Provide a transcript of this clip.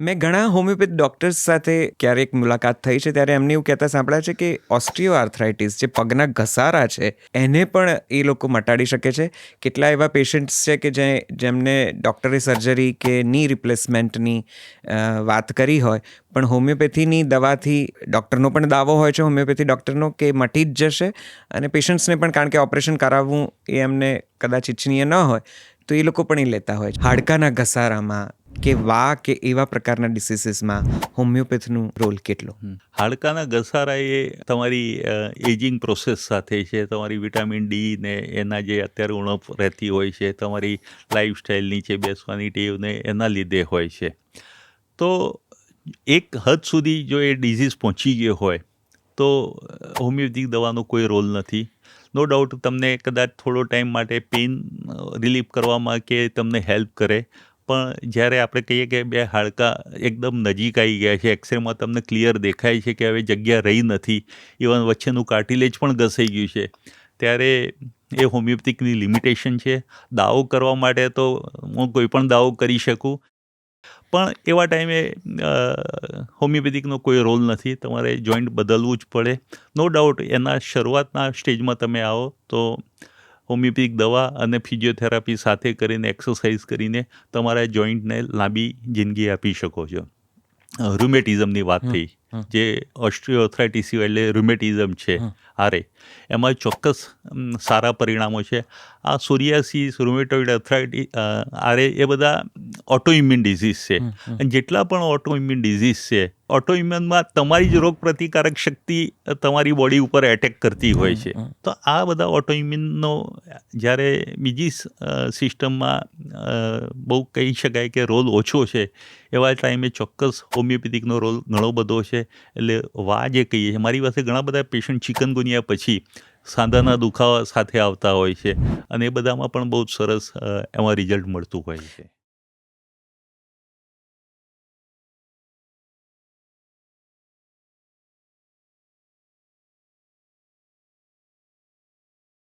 મેં ઘણા homeopath doctors સાથે ક્યારેક મુલાકાત થઈ છે ત્યારે એમને એવું કહેતા સાંભળ્યા છે કે ઓસ્ટ્રીઓ આર્થરાઇટિસ જે પગના ઘસારા છે, એને પણ એ લોકો મટાડી શકે છે. કેટલા એવા પેશન્ટ્સ છે કે જે જેમને ડૉક્ટરે સર્જરી કે ની રિપ્લેસમેન્ટની વાત કરી હોય, પણ હોમિયોપેથીની દવાથી ડૉક્ટરનો પણ દાવો હોય છે, હોમિયોપેથી ડૉક્ટરનો, કે મટી જ જશે અને પેશન્ટ્સને પણ કારણ કે ઓપરેશન કરાવવું એ એમને કદાચ ઇચ્છનીય ન હોય, તો એ લોકો પણ એ લેતા હોય છે. હાડકાના ઘસારામાં કે વા કે એવા પ્રકારના ડિસીસીસમાં હોમિયોપેથીનું રોલ કેટલો? હાડકાના ઘસારા એ તમારી એજિંગ પ્રોસેસ સાથે છે, તમારી વિટામિન ડી ને એના જે અત્યારે ઉણપ રહેતી હોય છે, તમારી લાઈફસ્ટાઈલ નીચે બેસવાની ટેવ ને એના લીધે હોય છે. તો એક હદ સુધી જો એ ડિઝીઝ પહોંચી ગયો હોય, તો હોમિયોપેથિક દવાનો કોઈ રોલ નથી. નો ડાઉટ તમને કદાચ થોડો ટાઈમ માટે પેઇન રિલીફ કરવામાં કે તમને હેલ્પ કરે પણ જ્યારે આપણે કહીએ કે બે હાડકાં એકદમ નજીક આવી ગયા છે એક્સરેમાં તમને ક્લિયર દેખાય છે કે હવે જગ્યા રહી નથી ઇવન વચ્ચેનું કાર્ટિલેજ પણ ઘસાઈ ગયું છે. ત્યારે એ હોમિયોપેથિકની લિમિટેશન છે. દાવો કરવા માટે તો હું કોઈ પણ દાવો કરી શકું. પણ એવા ટાઈમે હોમિયોપેથિકનો કોઈ રોલ નથી. તમારે જોઈન્ટ બદલવું જ પડે. નો ડાઉટ એના શરૂઆતના સ્ટેજમાં તમે આવો તો હોમિયોપેથિક દવા અને ફિઝિયોથેરાપી સાથે કરીને એક્સરસાઇઝ કરીને તમારા જોઈન્ટને લાંબી જિંદગી આપી શકો છો. રૂમેટિઝમની વાત થઈ જે ઓસ્ટ્રિયોથ્રાઇટિસ એટલે રૂમેટિઝમ છે. આરે. એમાં ચોક્કસ સારા પરિણામો છે. આ સોરિયાસિસ રૂમેટોઇડ આરે એ બધા ઓટોઇમ્યુન ડિઝીઝ છે. અને જેટલા પણ ઓટોઇમ્યુન ડિઝીઝ છે ઓટોઇમ્યુનમાં તમારી જ રોગ પ્રતિકારક શક્તિ તમારી બોડી ઉપર એટેક કરતી હોય છે. તો આ બધા ઓટોઇમ્યુનનો જ્યારે બીજી સિસ્ટમમાં બહુ કહી શકાય કે રોલ ઓછો છે એવા ટાઈમે ચોક્કસ હોમિયોપેથિકનો રોલ ઘણો બધો છે. એટલે વા જે કહીએ છીએ મારી પાસે ઘણા બધા પેશન્ટ ચિકનગુનિયા પછી સાંધાના દુખાવા સાથે આવતા હોય છે. અને એ બધામાં પણ બહુ સરસ એમાં રિઝલ્ટ મળતું હોય છે.